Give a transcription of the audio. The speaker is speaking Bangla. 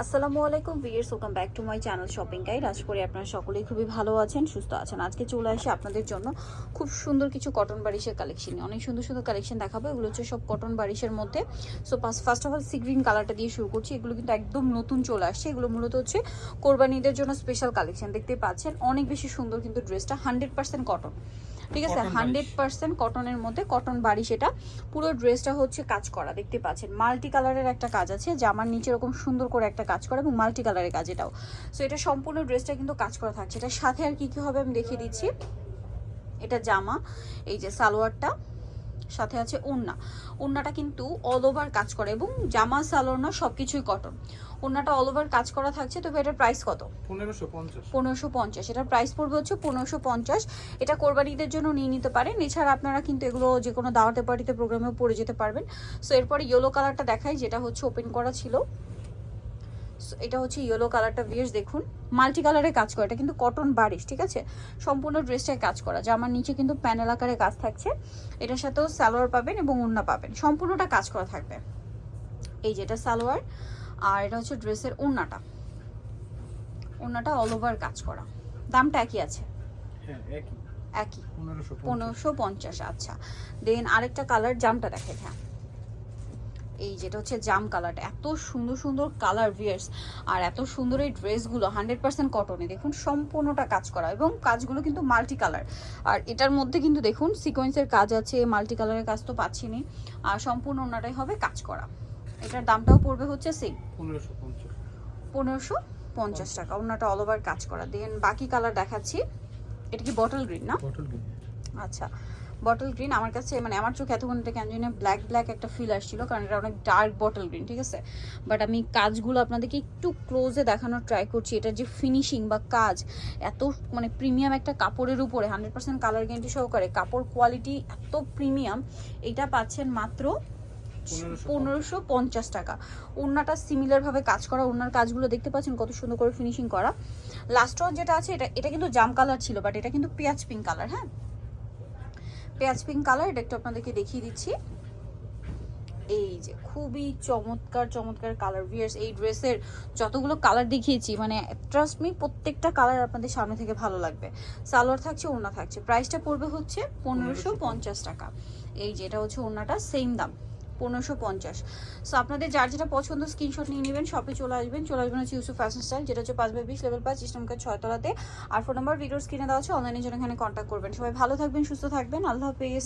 আসসালামু আলাইকুম viewers welcome back to my channel shopping guide. আশা করি আপনারা সকলেই খুবই ভালো আছেন, সুস্থ আছেন। আজকে চলে আসি আপনাদের জন্য খুব সুন্দর কিছু কটন বারিশের কালেকশন অনেক সুন্দর সুন্দর কালেকশন দেখাবো। এগুলো হচ্ছে সব কটন বারিশের মধ্যে। So first of all sea green কালারটা দিয়ে শুরু করছি। এগুলো কিন্তু একদম নতুন চলে আসছে। এগুলো মূলত হচ্ছে কোরবানিদের জন্য স্পেশাল কালেকশন দেখতে পাচ্ছেন, অনেক বেশি সুন্দর কিন্তু ড্রেসটা হান্ড্রেড পার্সেন্ট কটন ঠিক আছে হান্ড্রেড পার্সেন্ট কটনের মধ্যে কটন বাড়ি সেটা পুরো ড্রেসটা হচ্ছে কাজ করা দেখতে পাচ্ছেন। মাল্টি কালারের একটা কাজ আছে জামার নিচে এরকম সুন্দর করে একটা কাজ করা এবং মাল্টি কালারের কাজ এটাও। সো এটা সম্পূর্ণ ড্রেসটা কিন্তু কাজ করা থাকছে। এটার সাথে আর কি কী হবে আমি দেখিয়ে দিচ্ছি। এটা জামা এই যে সালোয়ারটা। সাথে আছে ওন্না ওন্নাটা কিন্তু অল ওভার কাজ করে এবং জামা সালোনা না সব কিছুই কটন ওন্নাটা অল ওভার কাজ করা থাকছে তবে এটার প্রাইস কত? পনেরোশো পঞ্চাশ। পনেরোশো পঞ্চাশ। এটার প্রাইস পড়বে হচ্ছে পনেরোশো পঞ্চাশ। এটা কোরবানিদের জন্য নিয়ে নিতে পারেন। এছাড়া আপনারা কিন্তু এগুলো যে কোনো দাওয়াতে পার্টিতে প্রোগ্রামেও পরে যেতে পারবেন। সো এরপরে ইয়েলো কালারটা দেখাই যেটা হচ্ছে ওপেন করা ছিল। এটা হচ্ছে ইয়েলো কালারটা ভিয়ার্স দেখুন। মাল্টি কালারের কাজ করা এটা কিন্তু কটন বারিশ ঠিক আছে? সম্পূর্ণ ড্রেসটায় কাজ করা জামার নিচে কিন্তু প্যানেল আকারে কাজ থাকছে। এটার সাথেও সালোয়ার পাবেন এবং ওন্না পাবেন সম্পূর্ণটা কাজ করা থাকবে। এই যেটা সালোয়ার আর এটা হচ্ছে ড্রেসের ওন্নাটা ওন্নাটা অল ওভার কাজ করা। দামটা একই আছে? হ্যাঁ একই। পনেরোশো পঞ্চাশ। আচ্ছা। দেন আরেকটা কালার জামটা দেখে হ্যাঁ। এই যেটা হচ্ছে জাম কালারটা এত সুন্দর সুন্দর কালার ভিয়ার্স আর এত সুন্দর এই ড্রেসগুলো হান্ড্রেড পার্সেন্ট কটনে দেখুন সম্পূর্ণটা কাজ করা এবং কাজগুলো কিন্তু মাল্টি কালার আর এটার মধ্যে কিন্তু দেখুন সিকোয়েন্সের কাজ আছে মাল্টি কালারের কাজ তো পাচ্ছি নি আর সম্পূর্ণ ওনাটাই হবে কাজ করা। এটার দামটাও পড়বে হচ্ছে সেম পনেরোশো পঞ্চাশ পনেরোশো পঞ্চাশ। টাকা। ওনাটা অল ওভার কাজ করা। দেন বাকি কালার দেখাচ্ছি। এটা কি বটল গ্রিন না? বটল গ্রিন আচ্ছা। বটল গ্রিন আমার কাছে মানে আমার চোখে এতক্ষণ এটা কেন জানি ব্ল্যাক ব্ল্যাক একটা ফিল আসছিল কারণ এটা অনেক ডার্ক বটল গ্রিন ঠিক আছে? বাট আমি কাজগুলো আপনাদেরকে একটু ক্লোজে দেখানোর ট্রাই করছি এটার যে ফিনিশিং বা কাজ এত মানে প্রিমিয়াম একটা কাপড়ের উপরে হান্ড্রেড পার্সেন্ট কালার গ্যারান্টি সহকারে কাপড় কোয়ালিটি এত প্রিমিয়াম এটা পাচ্ছেন মাত্র পনেরোশো পঞ্চাশ। টাকা। ওড়নাটা সিমিলারভাবে কাজ করা ওড়নার কাজগুলো দেখতে পাচ্ছেন কত সুন্দর করে ফিনিশিং করা। লাস্ট যেটা আছে এটা এটা কিন্তু জাম কালার ছিল বাট এটা কিন্তু পেঁয়াজ পিঙ্ক কালার হ্যাঁ? পেঁয়াজ পিঙ্ক কালার, এটা একটু আপনাদেরকে দেখিয়ে দিচ্ছি। এই যে খুবই চমৎকার চমৎকার কালার ভিয়ার্স এই ড্রেসের যতগুলো কালার দেখিয়েছি মানে ট্রাস্ট মি প্রত্যেকটা কালার আপনাদের সামনে থেকে ভালো লাগবে। সালোয়ার থাকছে, ওড়না থাকছে। প্রাইসটা পড়বে হচ্ছে পনেরোশো টাকা। এই যে, এটা হচ্ছে ওড়নাটা সেম দাম। পনেরোশো পঞ্চাশ। সো আপনাদের যার যেটা পছন্দ স্ক্রিনশট নিয়ে নেবেন শপে চলে আসবেন। চলে আসবেন হচ্ছে ইউসুফ ফ্যাশন স্টাইল যেটা হচ্ছে পাঁচ বাই বিশ লেভেল পাঁচ ইস্টামকার ছয়তলাতে আর ফোন নাম্বার ভিডিওর স্ক্রিনে দেওয়া আছে অনলাইনে জন্য এখানে কন্ট্যাক্ট করবেন। সবাই ভালো থাকবেন, সুস্থ থাকবেন। আল্লাহ হাফেজ।